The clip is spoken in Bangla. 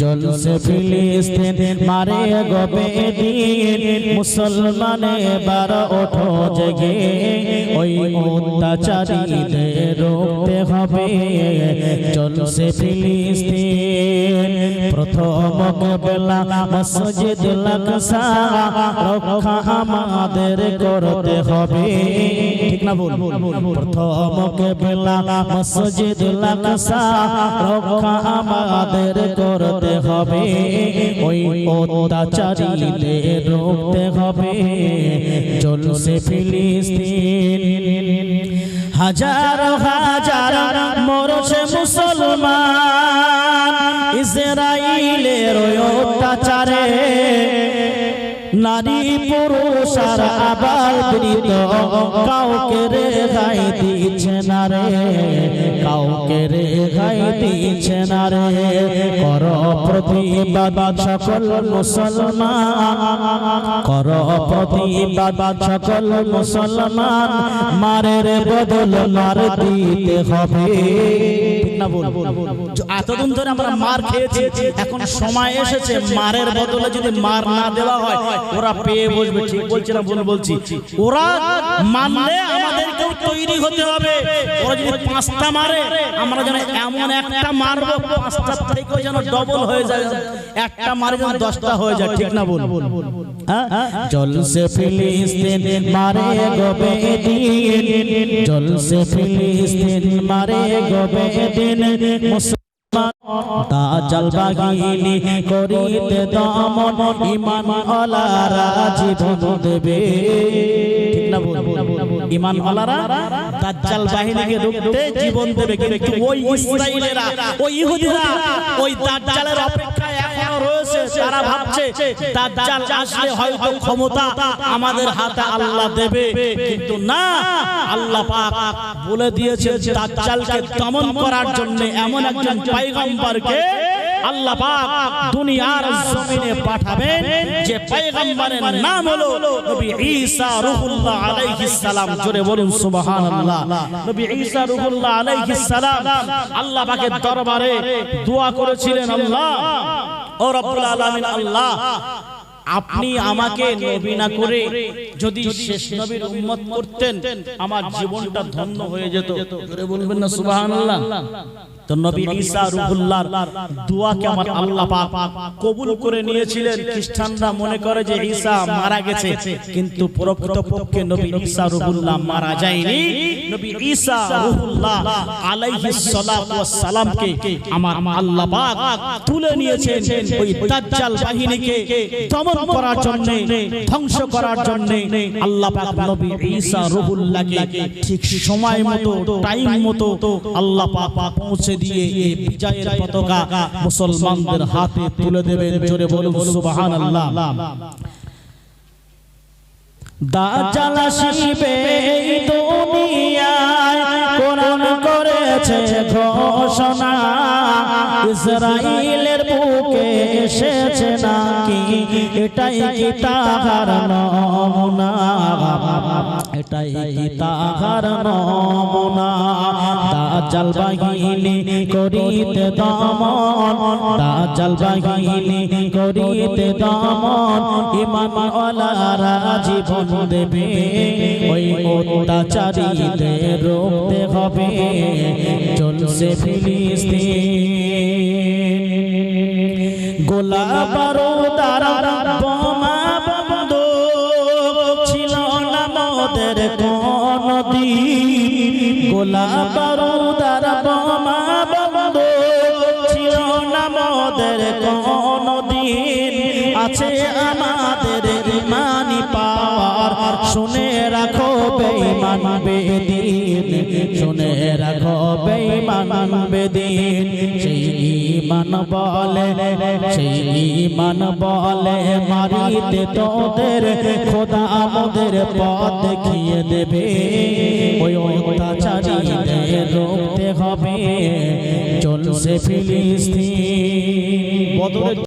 জলসে ফিলিস্তিন মারে গবে দিন মুসলমানে এবার ওঠো জেগে। ওই অত্যাচারীদের রুখতে হবে। জলসে ফিলিস্তিন, প্রথম বেলা মসজিদ লাগসা রক্ষা আমাদের করতে হবে। ঠিক না বল প্রথম বেলা মসজিদ লাগসা রক্ষা আমাদের করতে হবে। ওই অত্যাচারীদের রুখতে হবে। চলছে ফিলিস্তিন হাজার হাজার মরছে মুসলমান। ইসরাইলের ওই অত্যাচারে নারী পুরুষ আর আবার বৃদ্ধ কাউকে রেহাই দিচ্ছে না রে কাউকে রে রেহাই দিচ্ছে না রে। কর প্রতিবাদ সকল মুসলমান কর প্রতিবাদ সকল মুসলমান মারের বদল মার দিতে হবে। এতদিন ধরে আমরা মার খেয়েছি এখন সময় এসেছে মারের বদলে যদি মার না দেওয়া হয় ওরা পেয়ে বসবে ঠিক বলছি না ভুল বলছি। ওরা মানলে আমাদেরকেও তৈরি হতে হবে। ওরা যদি পাঁচটা মারে আমরা যেন এমন একটা মারবো পাঁচটা থেকেও যেন ডবল হয়ে যায়। একটা মারে যেন দশটা হয়ে যায় ঠিক না বল জলসে ফিলিস্তিন মারে গবে দিন জলসে ফিলিস্তিন মারে গবে দিন তাজাল বাগিনী করিতে দমন ইমান অলারা জীবন দেবে। ইমান অলারা দাজ্জাল বাহিনীকে রুখতে জীবন দেবে। কিন্তু ওই ইসরাইলেরা ওই ইহুদিরা, ওই দাজ্জালের অপেক্ষায় এখনও তারা ভাবছে দাজ্জাল আসলে হয়তো ক্ষমতা আমাদের হাতে আল্লাহ দেবে। কিন্তু না, আল্লাহ পাক বলে দিয়েছে দাজ্জালকে দমন করার জন্য এমন একজন পয়গম্বরকে আল্লাহ পাক দুনিয়ার জমিনে পাঠাবেন, যে পয়গম্বরের নাম হলো নবী ঈসা রূহুল্লাহ আলাইহিস সালাম। জোরে বলুন, সুবহানাল্লাহ। নবী ঈসা রূহুল্লাহ আলাইহিস সালাম আল্লাহ পাকের দরবারে দোয়া করেছিলেন আল্লাহ। ও রব্বুল আলামিন আল্লাহ আপনি আমাকে নবী না করে যদি শেষ নবীর উম্মত করতেন আমার জীবনটা ধন্য হয়ে যেত। জোরে বলবেন না সুবহানাল্লাহ। তো নবী ঈসা রুহুল্লাহর দোয়াকে আমার আল্লাহ পাক কবুল করে নিয়েছিলেন। খ্রিস্টানরা মনে করে যে ঈসা মারা গেছে কিন্তু প্রকৃতপক্ষে নবী ঈসা রুহুল্লাহ মারা যায়নি। নবী ঈসা রুহুল্লাহ আলাইহিস সালাতু ওয়াস সালামকে আমার আল্লাহ পাক তুলে নিয়েছেন ওই দাজ্জাল বাহিনীকে দমন করার জন্য ধ্বংস করার জন্য আল্লাহ পাক নবী ঈসা রুহুল্লাহকে ঠিক সময় মতো টাইম মতো আল্লাহ পাক পৌঁছে দিয়ে এই বিজয়ের পতাকা মুসলমানদের হাতে তুলে দেবেন জোরে বলুন সুবহানাল্লাহ। দাজ্জাল আসিবে এই দুনিয়ায় কোরআন করেছে ঘোষণা। ইসরাইলের বুকে এসেছে নাকি? এটাই কি তাহার নমুনা? এটাই কি তাহার নমুনা? দাজ্জাল বাহিনী করিতে দমন, দাজ্জাল বাহিনী করিতে দমন। ইমান ওয়ালারা জীবন দেবে, ওই অত্যাচারীদের রুখতে হবে। চলছে ফিলিস্তিন। গোলা বারুদার বোমা বন্ধ ছিল না মোদের কোন দিন। বারুদার বোমা ছিল না মোদের কোন আছে আমাদের ইমানি পাওয়ার। শুনে রাখো বেঈমান বেদিন। শুনে রাখো, বেঈমান বেদিন। সেই ঈমান বলে, সেই ঈমান বলে, মারিতে তোদের খোদা আমাদের পথ দেখিয়ে দেবে। ওই অত্যাচারীদের রুখতে হবে, চলছে ফিলিস্তিন। বদরের